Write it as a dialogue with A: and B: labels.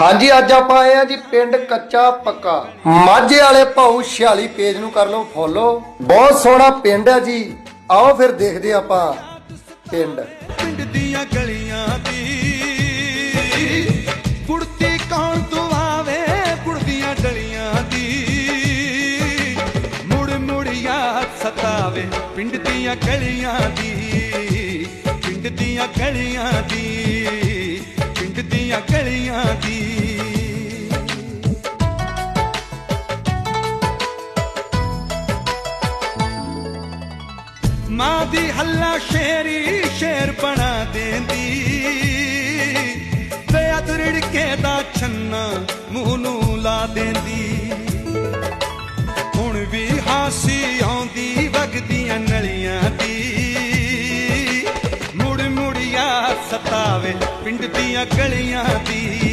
A: ਹਾਂਜੀ, ਅੱਜ ਆਪਾਂ ਆਏ ਆ ਜੀ ਪਿੰਡ ਕੱਚਾ ਪੱਕਾ। ਮਾਝੇ ਵਾਲੇ ਭਾਊ 46 ਪੇਜ ਨੂੰ ਕਰ ਲਓ ਫੋਲੋ। ਬਹੁਤ ਸੋਹਣਾ ਪਿੰਡ ਹੈ ਜੀ। ਆਓ ਫਿਰ ਦੇਖਦੇ ਆਪਾਂ ਪਿੰਡ।
B: ਪਿੰਡ ਦੀਆਂ ਗਲੀਆਂ ਦੀ ਕੁੜਤੀ ਕੌਣ ਤੁਵਾਵੇ ਕੁੜ ਦੀਆਂ ਗਲੀਆਂ ਦੀ। ਮੁੜ ਮੁੜ ਸਤਾਵੇ ਪਿੰਡ ਦੀਆਂ ਗਲੀਆਂ ਦੀ। ਪਿੰਡ ਦੀਆਂ ਗਲੀਆਂ ਦੀ, ਪਿੰਡ ਦੀਆਂ ਗਲੀਆਂ ਦੀ। ਮਾਂ ਦੀ ਹੱਲਾ ਸ਼ੇਰੀ ਸ਼ੇਰ ਬਣਾ ਦੇਂਦੀ। ਦਇਆ ਦਰੜਕੇ ਦਾ ਛੰਨਾ ਮੂੰਹ ਨੂੰ ਲਾ ਦੇਂਦੀ। ਹੁਣ ਵੀ ਹਾਸੀ ਆਉਂਦੀ ਵਗਦੀਆਂ ਨਲੀਆਂ ਦੀ। ਮੁੜ ਮੁੜ ਯਾਦ ਸਤਾਵੇ ਪਿੰਡ ਦੀਆਂ ਗਲੀਆਂ ਦੀ।